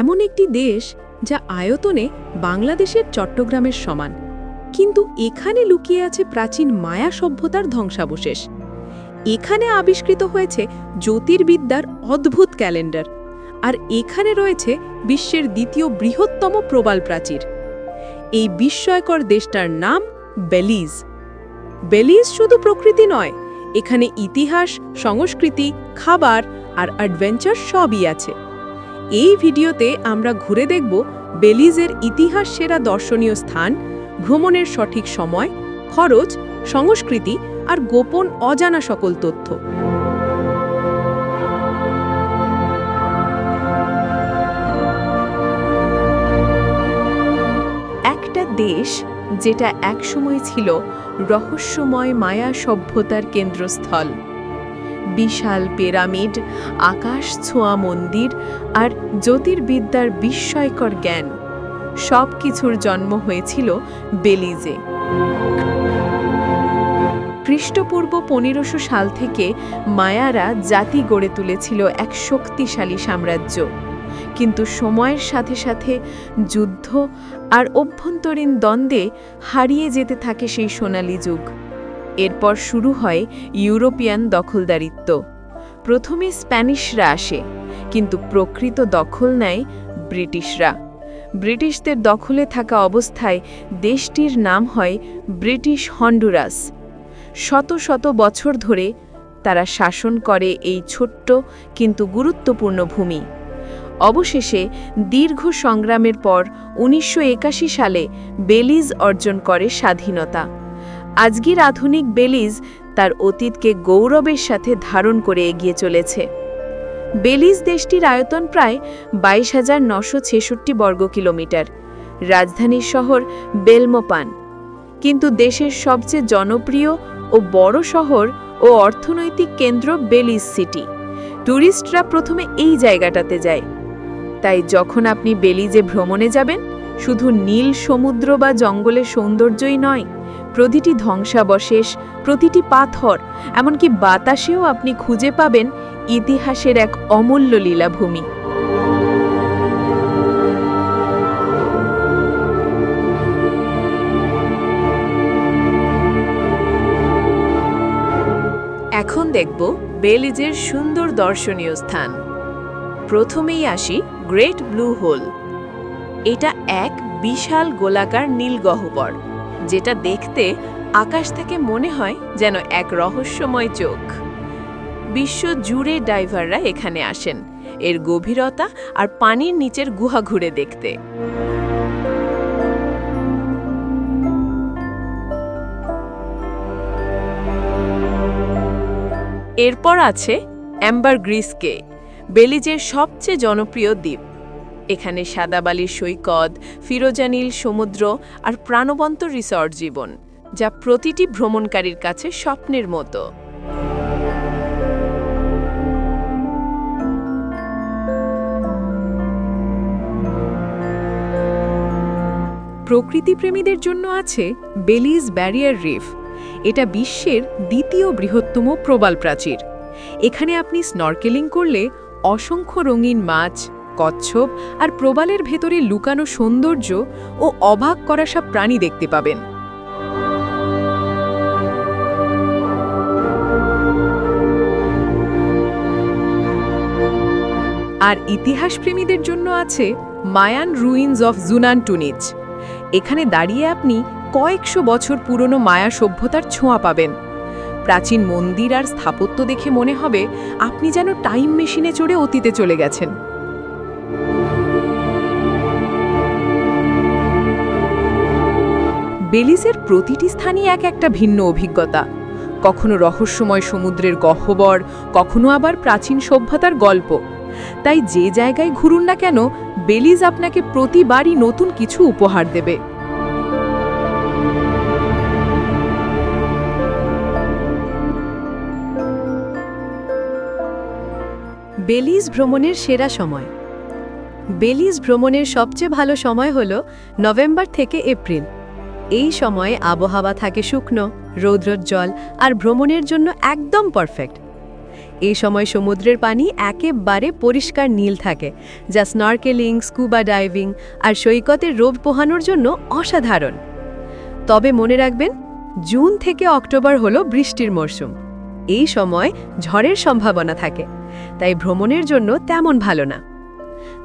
এমন একটি দেশ যা আয়তনে বাংলাদেশের চট্টগ্রামের সমান। কিন্তু এখানে লুকিয়ে আছে প্রাচীন মায়া সভ্যতার ধ্বংসাবশেষ। এখানে আবিষ্কৃত হয়েছে জ্যোতির্বিদ্যার অদ্ভুত ক্যালেন্ডার, আর এখানে রয়েছে বিশ্বের দ্বিতীয় বৃহত্তম প্রবাল প্রাচীর। এই বিস্ময়কর দেশটার নাম বেলিজ। বেলিজ শুধু প্রকৃতি নয়, এখানে ইতিহাস, সংস্কৃতি, খাবার আর অ্যাডভেঞ্চার সবই আছে। এই ভিডিওতে আমরা ঘুরে দেখব বেলিজের ইতিহাস সেরা দর্শনীয় স্থান, ভ্রমণের সঠিক সময়, খরচ, সংস্কৃতি আর গোপন অজানা সকল তথ্য। একটা দেশ যেটা একসময় ছিল রহস্যময় মায়া সভ্যতার কেন্দ্রস্থল। বিশাল পিরামিড, আকাশ ছোঁয়া মন্দির আর জ্যোতির্বিদ্যার বিস্ময়কর জ্ঞান। সব কিছুর জন্ম হয়েছিল বেলিজে। খ্রিস্টপূর্ব পনেরোশো সাল থেকে মায়ারা জাতি গড়ে তুলেছিল এক শক্তিশালী সাম্রাজ্য। কিন্তু সময়ের সাথে সাথে যুদ্ধ আর অভ্যন্তরীণ দ্বন্দ্বে হারিয়ে যেতে থাকে সেই সোনালী যুগ। এরপর শুরু হয় ইউরোপিয়ান দখলদারিত্ব। প্রথমে স্প্যানিশরা আসে, কিন্তু প্রকৃত দখল নেয় ব্রিটিশরা। ব্রিটিশদের দখলে থাকা অবস্থায় দেশটির নাম হয় ব্রিটিশ হন্ডুরাস। শত শত বছর ধরে তারা শাসন করে এই ছোট্ট কিন্তু গুরুত্বপূর্ণ ভূমি। অবশেষে দীর্ঘ সংগ্রামের পর উনিশশো একাশি সালে বেলিজ অর্জন করে স্বাধীনতা। আজকের আধুনিক বেলিজ তার অতীতকে গৌরবের সাথে ধারণ করে এগিয়ে চলেছে। বেলিজ দেশটির আয়তন প্রায় বাইশ হাজার নশো ছেষট্টি বর্গ কিলোমিটার। রাজধানীর শহর বেলমোপান। কিন্তু দেশের সবচেয়ে জনপ্রিয় ও বড় শহর ও অর্থনৈতিক কেন্দ্র বেলিজ সিটি। ট্যুরিস্টরা প্রথমে এই জায়গাটাতে যায়। তাই যখন আপনি বেলিজে ভ্রমণে যাবেন, শুধু নীল সমুদ্র বা জঙ্গলের সৌন্দর্যই নয় প্রতিটি ধ্বংসাবশেষ, প্রতিটি পাথর, এমনকি বাতাসেও আপনি খুঁজে পাবেন ইতিহাসের এক অমূল্য লীলাভূমি। এখন দেখব বেলিজের সুন্দর দর্শনীয় স্থান। প্রথমেই আসি গ্রেট ব্লু হোল। এটা এক বিশাল গোলাকার নীল গহ্বর যেটা দেখতে আকাশ থেকে মনে হয় যেন এক রহস্যময় চোখ। বিশ্ব জুড়ে ডাইভাররা এখানে আসেন। এর গভীরতা আর পানির নিচের গুহা ঘুরে দেখতে। এরপর আছে অ্যাম্বার গ্রিসকে, বেলিজের সবচেয়ে জনপ্রিয় দ্বীপ। এখানে সাদাবালির সৈকত, ফিরোজানীল সমুদ্র আর প্রাণবন্ত রিসর্ট জীবন, যা প্রতিটি ভ্রমণকারীর কাছে স্বপ্নের মতো। প্রকৃতিপ্রেমীদের জন্য আছে বেলিজ ব্যারিয়ার রিফ। এটা বিশ্বের দ্বিতীয় বৃহত্তম প্রবাল প্রাচীর। এখানে আপনি স্নরকেলিং করলে অসংখ্য রঙিন মাছ কচ্ছপ আর প্রবালের ভেতরে লুকানো সৌন্দর্য ও অবাক করা সব প্রাণী দেখতে পাবেন। আর ইতিহাসপ্রেমীদের জন্য আছে Mayan ruins of Xunantunich এখানে দাঁড়িয়ে আপনি কয়েকশো বছর পুরনো মায়া সভ্যতার ছোঁয়া পাবেন। প্রাচীন মন্দির আর স্থাপত্য দেখে মনে হবে আপনি যেন টাইম মেশিনে চড়ে অতীতে চলে গেছেন। বেলিসের প্রতিটি স্থানই এক একটা ভিন্ন অভিজ্ঞতা। কখনো রহস্যময় সমুদ্রের গহ্বর, কখনো আবার প্রাচীন সভ্যতার গল্প। তাই যে জায়গায় ঘুরুন না কেন বেলিজ আপনাকে প্রতিবারই নতুন কিছু উপহার দেবে। বেলিজ ভ্রমণের সেরা সময়। বেলিজ ভ্রমণের সবচেয়ে ভালো সময় হল নভেম্বর থেকে এপ্রিল। এই সময়ে আবহাওয়া থাকে শুকনো রৌদ্রোজ্জ্বল আর ভ্রমণের জন্য একদম পারফেক্ট এই সময় সমুদ্রের পানি একেবারে পরিষ্কার নীল থাকে, যা স্নর্কেলিং স্কুবা ডাইভিং আর সৈকতে রোদ পোহানোর জন্য অসাধারণ। তবে মনে রাখবেন, জুন থেকে অক্টোবর হলো বৃষ্টির মরশুম। এই সময় ঝড়ের সম্ভাবনা থাকে, তাই ভ্রমণের জন্য তেমন ভালো না।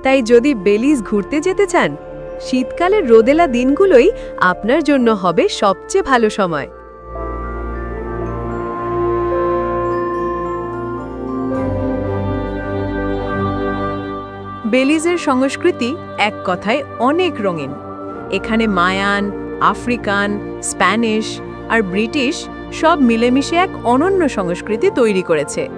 তাই যদি বেলিজ ঘুরতে যেতে চান শীতকালের রোদেলা দিনগুলোই আপনার জন্য হবে সবচেয়ে ভালো সময়। বেলিজের সংস্কৃতি এক কথায় অনেক রঙিন। এখানে মায়ান, আফ্রিকান, স্প্যানিশ আর ব্রিটিশ সব মিলেমিশে এক অনন্য সংস্কৃতি তৈরি করেছে।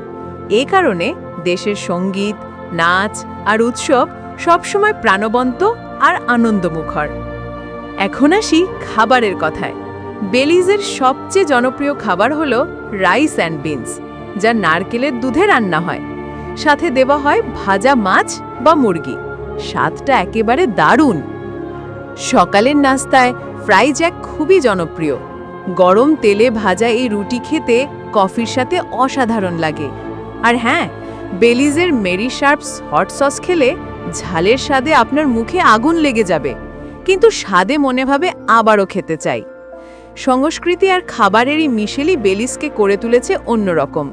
এ কারণে দেশের সংগীত, নাচ আর উৎসব সবসময় প্রাণবন্ত আর আনন্দমুখর। এখন আসি খাবারের কথায়। বেলিজের সবচেয়ে জনপ্রিয় খাবার হলো রাইস অ্যান্ড বিনস, যা নারকেলের দুধে রান্না হয়। সাথে দেওয়া হয় ভাজা মাছ বা মুরগি। স্বাদটা একেবারে দারুণ। সকালের নাস্তায় ফ্রাই জ্যাক খুবই জনপ্রিয়। গরম তেলে ভাজা এই রুটি খেতে কফির সাথে অসাধারণ লাগে। আর হ্যাঁ বেলিজের মেরি শার্পস হট সস খেলে ঝালের স্বাদে আপনার মুখে আগুন লেগে যাবে, কিন্তু স্বাদে মনে ভাবে আবারও খেতে চাই। সংস্কৃতি আর খাবারেরই মিশেলই বেলিজকে করে তুলেছে অন্যরকম,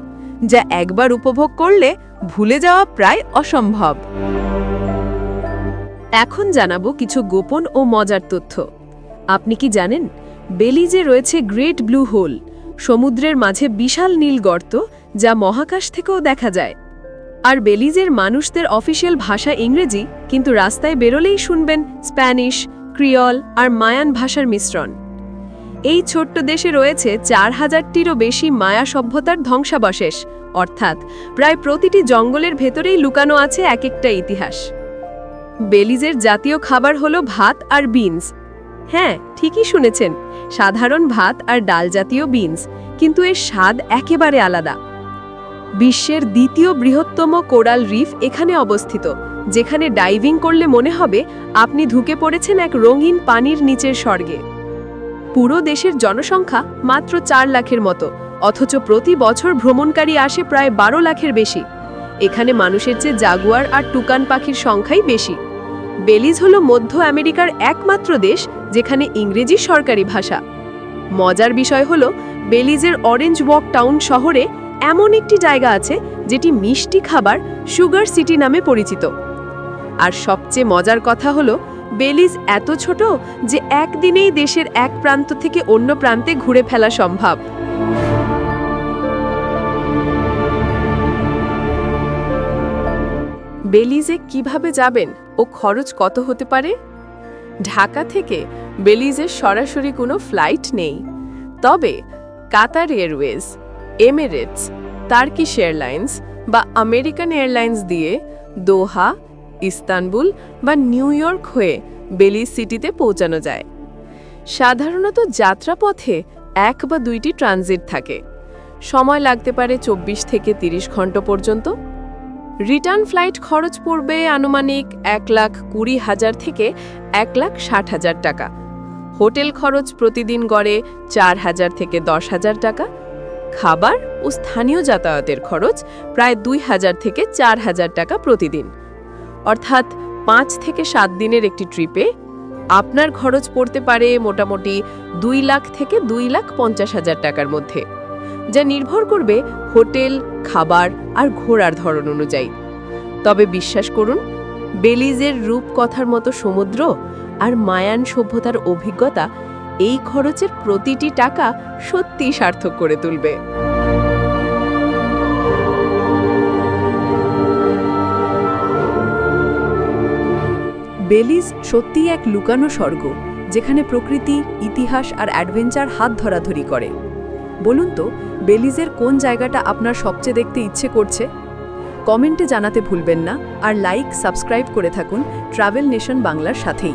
যা একবার উপভোগ করলে ভুলে যাওয়া প্রায় অসম্ভব। এখন জানাব কিছু গোপন ও মজার তথ্য। আপনি কি জানেন, বেলিজে রয়েছে গ্রেট ব্লু হোল, সমুদ্রের মাঝে বিশাল নীল গর্ত, যা মহাকাশ থেকেও দেখা যায়। আর বেলিজের মানুষদের অফিসিয়াল ভাষা ইংরেজি, কিন্তু রাস্তায় বেরোলেই শুনবেন স্প্যানিশ, ক্রিয়ল আর মায়ান ভাষার মিশ্রণ। এই ছোট্ট দেশে রয়েছে চার হাজারটিরও বেশি মায়া সভ্যতার ধ্বংসাবশেষ, অর্থাৎ প্রায় প্রতিটি জঙ্গলের ভেতরেই লুকানো আছে এক একটা ইতিহাস। বেলিজের জাতীয় খাবার হলো ভাত আর বিনস। হ্যাঁ ঠিকই শুনেছেন, সাধারণ ভাত আর ডাল জাতীয় বিনস, কিন্তু এর স্বাদ একেবারে আলাদা। বিশ্বের দ্বিতীয় বৃহত্তম কোরাল রিফ এখানে অবস্থিত, যেখানে ডাইভিং করলে মনে হবে আপনি ঢুকে পড়েছেন এক রঙিন পানির নিচের স্বর্গে। পুরো দেশের জনসংখ্যা মাত্র চার লাখের মতো, অথচ প্রতি বছর ভ্রমণকারী আসে প্রায় বারো লাখের বেশি। এখানে মানুষের চেয়ে জাগুয়ার আর টুকান পাখির সংখ্যাই বেশি। বেলিজ হল মধ্য আমেরিকার একমাত্র দেশ যেখানে ইংরেজি সরকারি ভাষা। মজার বিষয় হল, বেলিজের অরেঞ্জ ওয়াক টাউন শহরে এমন একটি জায়গা আছে যেটি মিষ্টি খাবার সুগার সিটি নামে পরিচিত। আর সবচেয়ে মজার কথা হলো, বেলিজ এত ছোট যে একদিনেই দেশের এক প্রান্ত থেকে অন্য প্রান্তে ঘুরে ফেলা সম্ভব। বেলিজে কীভাবে যাবেন ও খরচ কত হতে পারে? ঢাকা থেকে বেলিজের সরাসরি কোনো ফ্লাইট নেই। তবে Qatar Airways Emirates Turkish Airlines বা আমেরিকান এয়ারলাইন্স দিয়ে দোহা ইস্তানবুল বা নিউ ইয়র্ক হয়ে বেলি সিটিতে পৌঁছানো যায়। সাধারণত যাত্রাপথে এক বা দুইটি ট্রানজিট থাকে। সময় লাগতে পারে চব্বিশ থেকে ৩০ ঘণ্টা পর্যন্ত। রিটার্ন ফ্লাইট খরচ পড়বে আনুমানিক এক লাখ কুড়ি হাজার থেকে এক লাখ ষাট হাজার টাকা। হোটেল খরচ প্রতিদিন গড়ে চার হাজার থেকে দশ হাজার টাকা। খাবার ও স্থানীয় যাতায়াতের খরচ প্রায় দুই হাজার থেকে চার হাজার টাকা প্রতিদিন। অর্থাৎ পাঁচ থেকে সাত দিনের একটি ট্রিপে আপনার খরচ পড়তে পারে মোটামুটি দুই লাখ থেকে দুই লাখ পঞ্চাশ হাজার টাকার মধ্যে, যা নির্ভর করবে হোটেল, খাবার আর ঘোরার ধরন অনুযায়ী। তবে বিশ্বাস করুন, বেলিজের রূপকথার মতো সমুদ্র আর মায়ান সভ্যতার অভিজ্ঞতা এই খরচের প্রতিটি টাকা সত্যিই সার্থক করে তুলবে। বেলিজ সত্যিই এক লুকানো স্বর্গ, যেখানে প্রকৃতি, ইতিহাস আর অ্যাডভেঞ্চার হাত ধরাধরি করে। বলুন তো, বেলিজের কোন জায়গাটা আপনার সবচেয়ে দেখতে ইচ্ছে করছে? কমেন্টে জানাতে ভুলবেন না, আর লাইক, সাবস্ক্রাইব করে থাকুন ট্রাভেল নেশন বাংলার সাথেই।